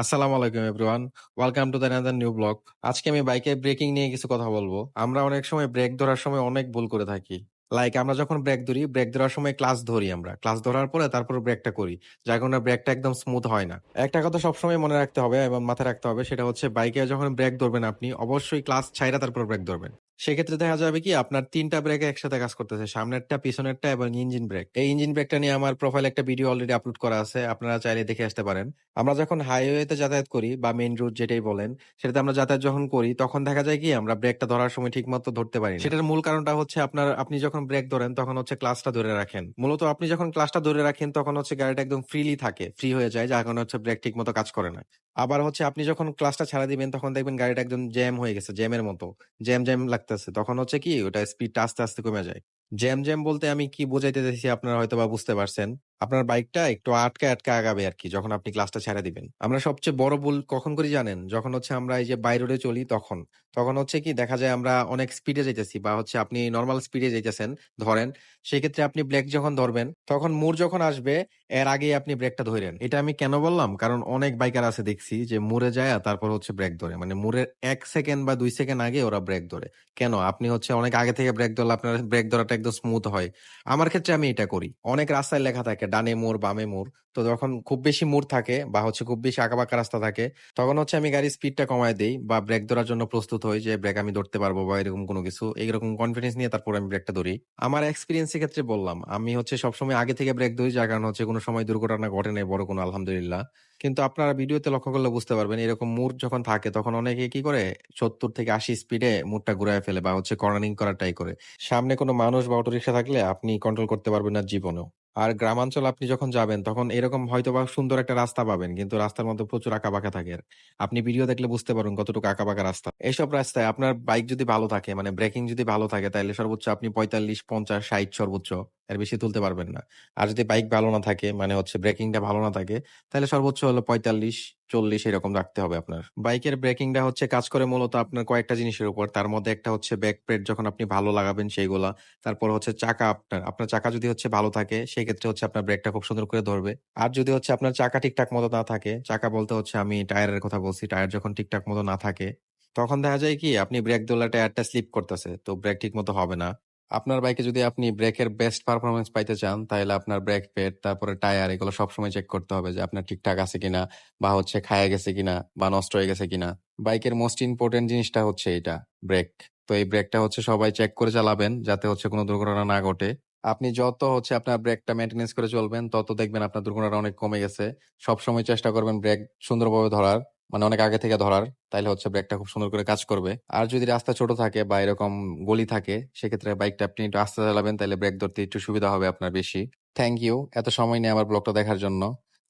আসসালামু আলাইকুম everyone. Welcome to the new blog আজকে আমি বাইকের ব্রেকিং নিয়ে কিছু কথা বলব। আমরা অনেক সময় ব্রেক ধরার সময় অনেক ভুল করে থাকি। লাইক আমরা যখন ব্রেক ধরি ব্রেক ধরার সময় ক্লাস ধরি আমরা। ক্লাস ধরার পরে তারপর ব্রেকটা করি, যার কারণে ব্রেকটা একদম স্মুথ হয় না। একটা কথা সবসময় মনে রাখতে হবে এবং মাথায় রাখতে হবে, সেটা হচ্ছে বাইকে যখন ব্রেক ধরবেন আপনি, অবশ্যই ক্লাস ছাইরা তারপর ব্রেক ধরবেন। সেক্ষেত্রে দেখা যাবে কি, আপনার তিনটা ব্রেক একসাথে কাজ করতেছে, সামনেরটা, পিছনেরটা এবং ইঞ্জিন ব্রেক এই ইঞ্জিন ব্রেকটা নিয়ে আমার প্রোফাইল একটা ভিডিও অলরেডি আপলোড করা আছে, আপনারা চাইলে দেখে আসতে পারেন। আমরা যখন হাইওয়েতে যাতায়াত করি বা মেইন রুট যেটাই বলেন, সেটাতে আমরা যাতায়াত যখন করি, তখন দেখা যায় কি, আমরা ব্রেকটা ধরার সময় ঠিক মতো ধরতে পারি। সেটার মূল কারণটা হচ্ছে আপনার, আপনি যখন ব্রেক ধরেন, তখন হচ্ছে ক্লাসটা ধরে রাখেন। মূলত আপনি যখন ক্লাসটা ধরে রাখেন, তখন হচ্ছে গাড়িটা একদম ফ্রিলি থাকে ফ্রি হয়ে যায়, যার কারণে হচ্ছে ব্রেক ঠিক মতো কাজ করে না। আবার হচ্ছে আপনি যখন ক্লাসটা ছাড়া দিবেন, তখন দেখবেন গাড়িটা একদম জ্যাম হয়ে গেছে জ্যামের মতো জ্যাম জ্যাম লাগতেছে। তখন হচ্ছে কি ওটা স্পিডটা আস্তে আস্তে কমে যায়। জ্যাম জ্যাম বলতে আমি কি বোঝাইতে চাইছি আপনারা হয়তো বা বুঝতে পারছেন। আপনার বাইকটা একটু আটকে আটকে আগাবে আর কি যখন আপনি ক্লাসটা ছেড়ে দিবেন। আমরা সবচেয়ে বড় ভুল কখন করি জানেন? যখন হচ্ছে আমরা এই যে বাই রোডে চলি তখন। তখন হচ্ছে কি দেখা যায় আমরা অনেক স্পিডে যেতেছি বা হচ্ছে আপনি নর্মাল স্পিডে যেতেছেন ধরেন, সেক্ষেত্রে আপনি ব্রেক যখন ধরবেন, তখন মোড় যখন আসবে, এর আগেই আপনি ব্রেকটা ধরেন এটা আমি কেন বললাম? কারণ অনেক বাইকার আছে দেখছি যে মুড়ে যায়, তারপর হচ্ছে ব্রেক ধরে। মানে মুড়ের এক সেকেন্ড বা দুই সেকেন্ড আগে ওরা ব্রেক ধরে। কেন? আপনি হচ্ছে অনেক আগে থেকে ব্রেক ধরলে আপনার ব্রেক ধরাটা একদম স্মুথ হয়। আমার ক্ষেত্রে আমি এটা করি। অনেক রাস্তায় লেখা থাকে ডানে মোড়, বামে মোড়। তো যখন খুব বেশি মোড় থাকে বা হচ্ছে খুব বেশি আঁকাবাঁকা রাস্তা থাকে, তখন হচ্ছে আমি গাড়ির স্পিডটা কমায় দিই বা ব্রেক ধরার জন্য প্রস্তুত হই যে ব্রেক আমি ধরতে পারব বা এরকম কোনো কিছু। এইরকম কনফিডেন্স নিয়ে তারপর আমি ব্রেকটা ধরি। আমার এক্সপিরিয়েন্সের ক্ষেত্রে বললাম, আমি হচ্ছে সবসময় আগে থেকে ব্রেক ধরি, যার কারণ হচ্ছে কোনো সময় দুর্ঘটনা ঘটে নাই, বড় কোনো আলহামদুলিল্লাহ। কিন্তু আপনারা ভিডিওতে লক্ষ্য করলে বুঝতে পারবেন, এরকম মুড যখন থাকে, তখন অনেকে কি করে, সত্তর থেকে আশি স্পিডে মুডটা ঘুরায় ফেলে বা হচ্ছে কর্নারিং করার ট্রাই করে। সামনে কোনো মানুষ বা অটোরিক্সা থাকলে আপনি কন্ট্রোল করতে পারবেন না জীবনেও। আর গ্রামাঞ্চল আপনি যখন যাবেন, তখন এরকম হয়তো বা সুন্দর একটা রাস্তা পাবেন, কিন্তু রাস্তার মধ্যে প্রচুর আঁকাবাঁকা থাকে। আপনি ভিডিও দেখলে বুঝতে পারবেন কতটুকু আঁকাবাঁকা রাস্তা। এসব রাস্তায় আপনার বাইক যদি ভালো থাকে মানে ব্রেকিং যদি ভালো থাকে তাহলে সর্বোচ্চ আপনি পঁয়তাল্লিশ, পঞ্চাশ, ষাট সর্বোচ্চ এর বেশি তুলতে পারবেন না। আর যদি বাইক ভালো না থাকে মানে হচ্ছে ব্রেকিংটা ভালো না থাকে, তাহলে সর্বোচ্চ হলো পঁয়তাল্লিশ, চল্লিশ এরকম রাখতে হবে আপনার। বাইকের ব্রেকিংটা হচ্ছে কাজ করে মূলত আপনার কয়েকটা জিনিসের উপর। তার মধ্যে একটা হচ্ছে ব্যাক প্লেট যখন আপনি ভালো লাগাবেন সেইগুলা। তারপর হচ্ছে চাকা আপনার আপনার চাকা যদি হচ্ছে ভালো থাকে সেই ক্ষেত্রে হচ্ছে আপনার ব্রেকটা খুব সুন্দর করে ধরবে। আর যদি হচ্ছে আপনার চাকা ঠিকঠাক মতো না থাকে, চাকা বলতে হচ্ছে আমি টায়ারের কথা বলছি টায়ার যখন ঠিকঠাক মতো না থাকে, তখন দেখা যায় কি, আপনি ব্রেক দোলা টায়ারটা স্লিপ করতেছে, তো ব্রেক ঠিক মতো হবে না। আপনার বাইকে যদি আপনি ব্রেকের বেস্ট পারফরমেন্স পাইতে চান তাহলে আপনার ব্রেক প্যাড তারপরে টায়ার এগুলো সবসময় চেক করতে হবে যে আপনার ঠিকঠাক আছে কিনা, বা হচ্ছে খায়া গেছে কিনা, বা নষ্ট হয়ে গেছে কিনা। বাইকের মোস্ট ইম্পর্টেন্ট জিনিসটা হচ্ছে এটা ব্রেক তো এই ব্রেকটা হচ্ছে সবাই চেক করে চালাবেন, যাতে হচ্ছে কোনো দুর্ঘটনা না ঘটে। আপনি যত হচ্ছে আপনার ব্রেকটা মেনটেনেন্স করে চলবেন, তত দেখবেন আপনার দুর্ঘটনা অনেক কমে গেছে। সবসময় চেষ্টা করবেন ব্রেক সুন্দরভাবে ধরার। মানে অনেক আগে থেকে ধরার, তাইলে হচ্ছে ব্রেকটা খুব সুন্দর করে কাজ করবে। আর যদি রাস্তা ছোট থাকে বা এরকম গলি থাকে, সেক্ষেত্রে বাইকটা আপনি একটু আস্তে চালাবেন তাহলে ব্রেক ধরতে একটু সুবিধা হবে আপনার বেশি। থ্যাংক ইউ এত সময় নিয়ে আমার ব্লগটা দেখার জন্য।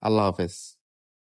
আল্লাহ হাফেজ।